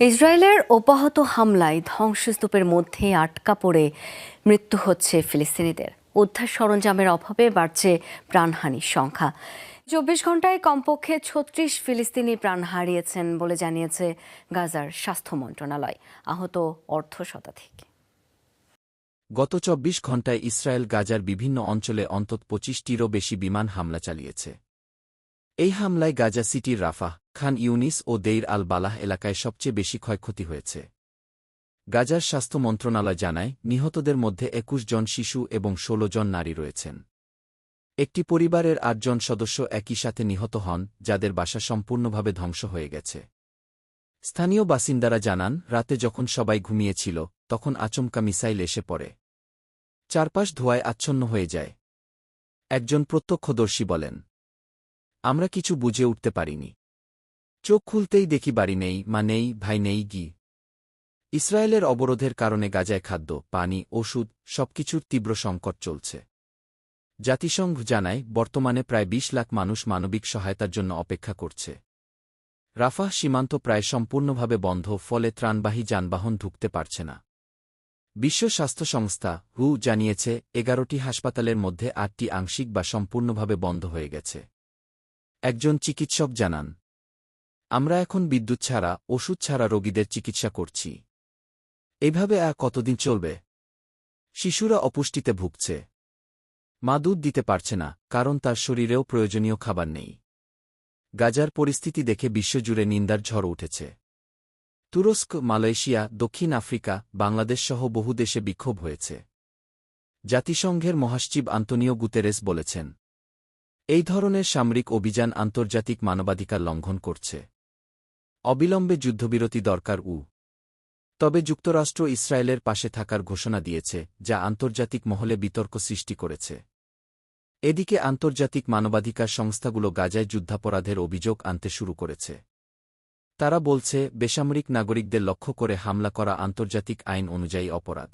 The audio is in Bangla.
ইসরায়েলের অব্যাহত হামলায় ধ্বংসস্তূপের মধ্যে আটকা পড়ে মৃত্যু হচ্ছে ফিলিস্তিনিদের। উদ্ধার সরঞ্জামের অভাবে বাড়ছে প্রাণহানির সংখ্যা। চব্বিশ ঘন্টায় কমপক্ষে ছত্রিশ ফিলিস্তিনি প্রাণ হারিয়েছেন বলে জানিয়েছে গাজার স্বাস্থ্য মন্ত্রণালয়, আহত অর্ধ শতাধিক। গত চব্বিশ ঘণ্টায় ইসরায়েল গাজার বিভিন্ন অঞ্চলে অন্তত পঁচিশটিরও বেশি বিমান হামলা চালিয়েছে। এই হামলায় গাজা সিটির রাফাহ খান ইউনিস ও দেইর আল বালাহ এলাকায় সবচেয়ে বেশি ক্ষয়ক্ষতি হয়েছে। গাজার স্বাস্থ্য মন্ত্রণালয় জানায়, নিহতদের মধ্যে একুশ জন শিশু এবং ১৬ জন নারী রয়েছেন। একটি পরিবারের আটজন সদস্য একই সাথে নিহত হন, যাদের বাসা সম্পূর্ণভাবে ধ্বংস হয়ে গেছে। স্থানীয় বাসিন্দারা জানান, রাতে যখন সবাই ঘুমিয়েছিল, তখন আচমকা মিসাইল এসে পড়ে। চারপাশ ধোঁয়ায় আচ্ছন্ন হয়ে যায়। একজন প্রত্যক্ষদর্শী বলেন, আমরা কিছু বুঝে উঠতে পারিনি। চোখ খুলতেই দেখি বাড়ি নেই, মা নেই, ভাই নেই, গি। ইসরায়েলের অবরোধের কারণে গাজায় খাদ্য, পানি, ওষুধ, সবকিছুর তীব্র সংকট চলছে। জাতিসংঘ জানায়, বর্তমানে প্রায় ২০ লাখ মানুষ মানবিক সহায়তার জন্য অপেক্ষা করছে। রাফাহ সীমান্ত প্রায় সম্পূর্ণভাবে বন্ধ, ফলে ত্রাণবাহী যানবাহন ঢুকতে পারছে না। বিশ্ব স্বাস্থ্য সংস্থা, হু, জানিয়েছে, এগারোটি হাসপাতালের মধ্যে আটটি আংশিক বা সম্পূর্ণভাবে বন্ধ হয়ে গেছে। একজন চিকিৎসক জানান আমরা এখন বিদ্যুৎ ছাড়া, ওষুধ ছাড়া রোগীদের চিকিৎসা করছি। এভাবে আর কতদিন চলবে? শিশুরা অপুষ্টিতে ভুগছে। মা দুধ দিতে পারছে না, কারণ তার শরীরেও প্রয়োজনীয় খাবার নেই। গাজার পরিস্থিতি দেখে বিশ্বজুড়ে নিন্দার ঝড় উঠেছে। তুরস্ক, মালয়েশিয়া, দক্ষিণ আফ্রিকা, বাংলাদেশ সহ বহু দেশে বিক্ষোভ হয়েছে। জাতিসংঘের মহাসচিব আন্তনিও গুতেরেস বলেছেন, এই ধরনের সামরিক অভিযান আন্তর্জাতিক মানবাধিকার লঙ্ঘন করছে। অবিলম্বে যুদ্ধবিরতি দরকার উ। তবে যুক্তরাষ্ট্র ইসরায়েলের পাশে থাকার ঘোষণা দিয়েছে, যা আন্তর্জাতিক মহলে বিতর্ক সৃষ্টি করেছে। এদিকে আন্তর্জাতিক মানবাধিকার সংস্থাগুলো গাজায় যুদ্ধাপরাধের অভিযোগ আনতে শুরু করেছে। তারা বলছে, বেসামরিক নাগরিকদের লক্ষ্য করে হামলা করা আন্তর্জাতিক আইন অনুযায়ী অপরাধ।